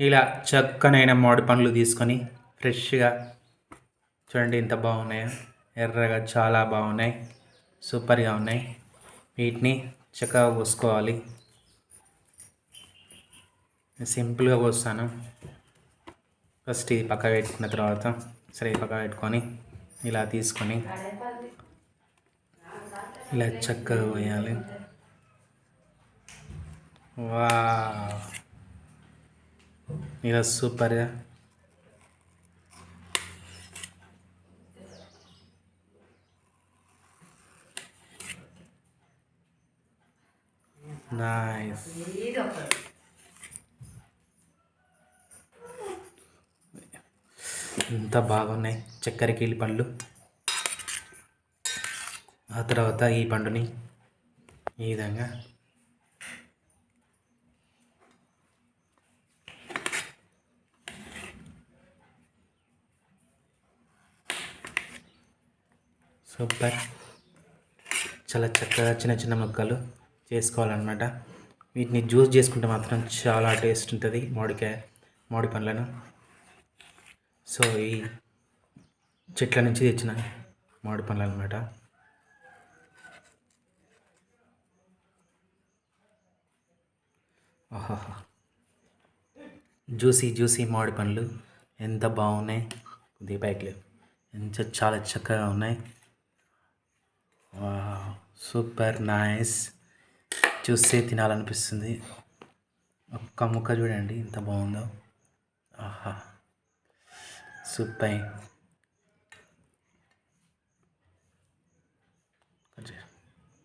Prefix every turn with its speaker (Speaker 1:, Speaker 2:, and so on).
Speaker 1: ఇలా చక్కనైన మామిడి పండ్లు తీసుకొని ఫ్రెష్గా చూడండి ఇంత బాగున్నాయో? ఎర్రగా చాలా బాగున్నాయి. సూపర్గా ఉన్నాయి. వీటిని చక్కగా కోసుకోవాలి. సింపుల్గా కోస్తాను. ఫస్ట్ ఇది పక్క పెట్టుకున్న తర్వాత సరే పక్క పెట్టుకొని ఇలా తీసుకొని ఇలా చక్కగా పోయాలి వా ఇలా సూపర్గా నైస్ ఎంత బాగున్నాయి చక్కెర కీలి పండ్లు. ఆ తర్వాత ఈ పండుని ఈ విధంగా సూపర్. చాలా చక్కగా చిన్న చిన్న ముక్కలు చేసుకోవాలన్నమాట. వీటిని జ్యూస్ చేసుకుంటే మాత్రం చాలా టేస్ట్ ఉంటుంది మామిడికాయ మామిడి పండ్లను. సో ఈ చెట్ల నుంచి తెచ్చిన మామిడి పండ్లు అనమాట ఆహాహా. జ్యూసీ జ్యూసీ మామిడి పండ్లు ఎంత బాగున్నాయి. కొద్దిగా ఎంత చాలా చక్కగా ఉన్నాయి. సూపర్ నైస్ చూస్తే తినాలనిపిస్తుంది. ఒక్క ముక్క చూడండి ఎంత బాగుందో. ఆహా సూపర్.